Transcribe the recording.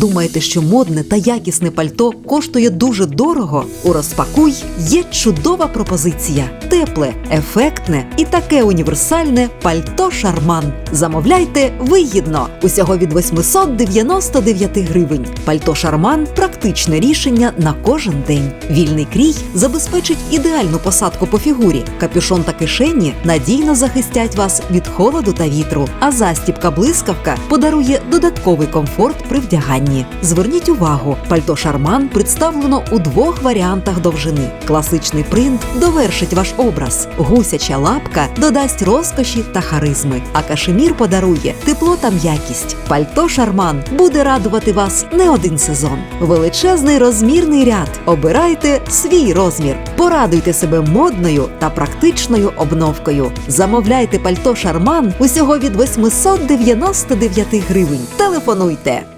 Думаєте, що модне та якісне пальто коштує дуже дорого? У розпакуй є чудова пропозиція: тепле, ефектне і таке універсальне пальто Шарман. Замовляйте вигідно усього від 899 гривень. Пальто Шарман практичне рішення на кожен день. Вільний крій забезпечить ідеальну посадку по фігурі. Капюшон та кишені надійно захистять вас від холоду та вітру. А застібка блискавка подарує додатковий комфорт при вдяганні. Зверніть увагу, пальто Шарман представлено у двох варіантах довжини. Класичний принт довершить ваш образ. Гусяча лапка додасть розкоші та харизми. А кашемір подарує тепло та м'якість. Пальто Шарман буде радувати вас не один сезон. Величезний розмірний ряд. Обирайте свій розмір. Порадуйте себе модною та практичною обновкою. Замовляйте пальто Шарман усього від 899 гривень. Телефонуйте.